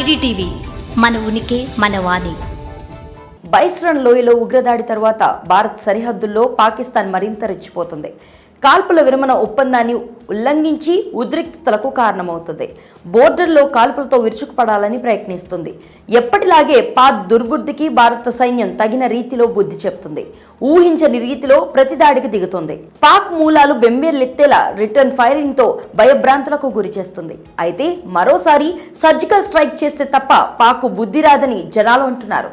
IDTV మన ఉనికి మన వాణి. బైస్రన్ లోయలో ఉగ్రదాడి తర్వాత భారత్ సరిహద్దుల్లో పాకిస్తాన్ మరింత రెచ్చిపోతుంది. కాల్పుల విరమణ ఒప్పందాన్ని ఉల్లంఘించి ఉద్రిక్తతలకు కారణమవుతుంది. బోర్డర్లో కాల్పులతో విరుచుకుపడాలని ప్రయత్నిస్తుంది. ఎప్పటిలాగే పాక్ దుర్బుద్ధికి భారత సైన్యం తగిన రీతిలో బుద్ధి చెప్తుంది. ఊహించని రీతిలో ప్రతిదాడికి దిగుతుంది. పాక్ మూలాలు బెంబేర్లెత్తేలా రిటర్న్ ఫైరింగ్తో భయభ్రాంతులకు గురి చేస్తుంది. అయితే మరోసారి సర్జికల్ స్ట్రైక్ చేస్తే తప్ప పాక్ బుద్ధి రాదని జనాలు అంటున్నారు.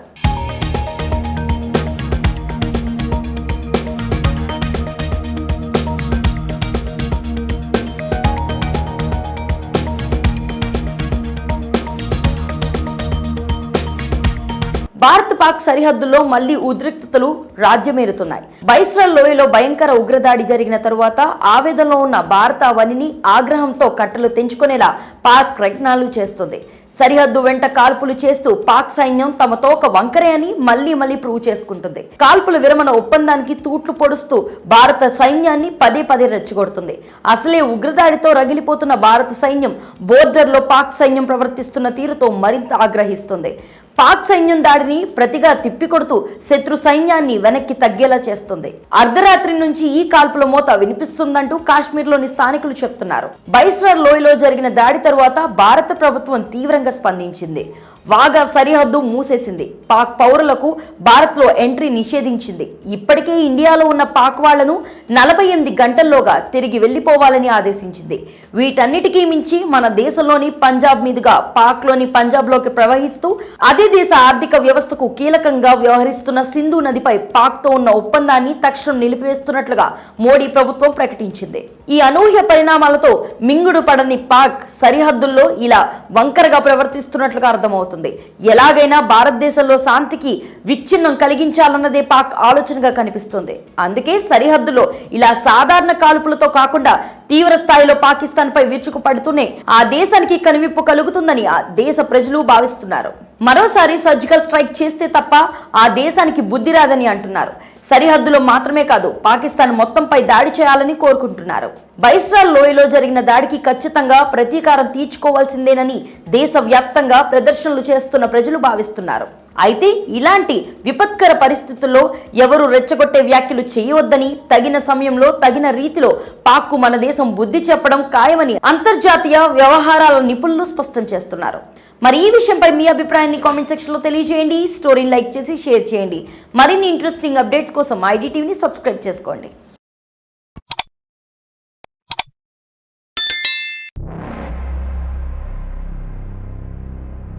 భారత్ పాక్ సరిహద్దుల్లో మళ్ళీ ఉద్రిక్తతలు రాజ్యమేరుతున్నాయి. బైస్రల్ లోయలో భయంకర ఉగ్రదాడి జరిగిన తరువాత ఆవేదనలో ఉన్న భారత వనిని ఆగ్రహంతో కట్టలు తెంచుకునేలా పాక్ ప్రయత్నాలు చేస్తుంది. సరిహద్దు వెంట కాల్పులు చేస్తూ పాక్ సైన్యం తమ తోక వంకరే అని మళ్ళీ మళ్ళీ ప్రూవ్ చేసుకుంటుంది. కాల్పుల విరమణ ఒప్పందానికి తూట్లు పొడుస్తూ భారత సైన్యాన్ని పదే పదే రెచ్చగొడుతుంది. అసలే ఉగ్రదాడితో రగిలిపోతున్న భారత సైన్యం బోర్డర్లో పాక్ సైన్యం ప్రవర్తిస్తున్న తీరుతో మరింత ఆగ్రహిస్తుంది. పాక్ సైన్యం దాడిని ప్రతిగా తిప్పికొడుతూ శత్రు సైన్యాన్ని వెనక్కి తగ్గేలా చేస్తుంది. అర్ధరాత్రి నుంచి ఈ కాల్పుల మోత వినిపిస్తుందంటూ కాశ్మీర్లోని స్థానికులు చెప్తున్నారు. బైస్రార్ లోయలో జరిగిన దాడి తరువాత భారత ప్రభుత్వం తీవ్రంగా స్పందించింది. వాగా సరిహద్దు మూసేసింది. పాక్ పౌరులకు భారత్లో ఎంట్రీ నిషేధించింది. ఇప్పటికే ఇండియాలో ఉన్న పాక్ వాళ్ళను నలభై ఎనిమిది గంటల్లోగా తిరిగి వెళ్ళిపోవాలని ఆదేశించింది. వీటన్నిటికీ మించి మన దేశంలోని పంజాబ్ మీదుగా పాక్లోని పంజాబ్లోకి ప్రవహిస్తూ అదే దేశ ఆర్థిక వ్యవస్థకు కీలకంగా వ్యవహరిస్తున్న సింధు నదిపై పాక్తో ఉన్న ఒప్పందాన్ని తక్షణం నిలిపివేస్తున్నట్లుగా మోడీ ప్రభుత్వం ప్రకటించింది. ఈ అనూహ్య పరిణామాలతో మింగుడు పడని పాక్ సరిహద్దుల్లో ఇలా వంకరగా ప్రవర్తిస్తున్నట్లుగా అర్థమవుతుంది. ఎలాగైనా భారతదేశంలో శాంతికి విచ్ఛిన్నం కలిగించాలన్నదే పాక్ ఆలోచనగా కనిపిస్తుంది. అందుకే సరిహద్దులో ఇలా సాధారణ కాల్పులతో కాకుండా తీవ్ర స్థాయిలో పాకిస్తాన్ పై విరుచుకు పడుతూనే ఆ దేశానికి కనువిప్పు కలుగుతుందని ఆ దేశ ప్రజలు భావిస్తున్నారు. మరోసారి సర్జికల్ స్ట్రైక్ చేస్తే తప్ప ఆ దేశానికి బుద్ధి రాదని అంటున్నారు. సరిహద్దులో మాత్రమే కాదు పాకిస్తాన్ మొత్తంపై దాడి చేయాలని కోరుకుంటున్నారు. బైస్రాల్ లోయలో జరిగిన దాడికి ఖచ్చితంగా ప్రతీకారం తీర్చుకోవాల్సిందేనని దేశవ్యాప్తంగా ప్రదర్శనలు చేస్తున్న ప్రజలు భావిస్తున్నారు. అయితే ఇలాంటి విపత్కర పరిస్థితుల్లో ఎవరు రెచ్చగొట్టే వ్యాఖ్యలు చేయవద్దని తగిన సమయంలో తగిన రీతిలో పాక్కు మన దేశం బుద్ధి చెప్పడం ఖాయమని అంతర్జాతీయ వ్యవహారాల నిపుణులు స్పష్టం చేస్తున్నారు. మరి ఈ విషయంపై మీ అభిప్రాయాన్ని కామెంట్ సెక్షన్లో తెలియజేయండి. స్టోరీని లైక్ చేసి షేర్ చేయండి. మరిన్ని ఇంట్రెస్టింగ్ అప్డేట్స్ కోసం ఐడి టీవీని సబ్స్క్రైబ్ చేసుకోండి.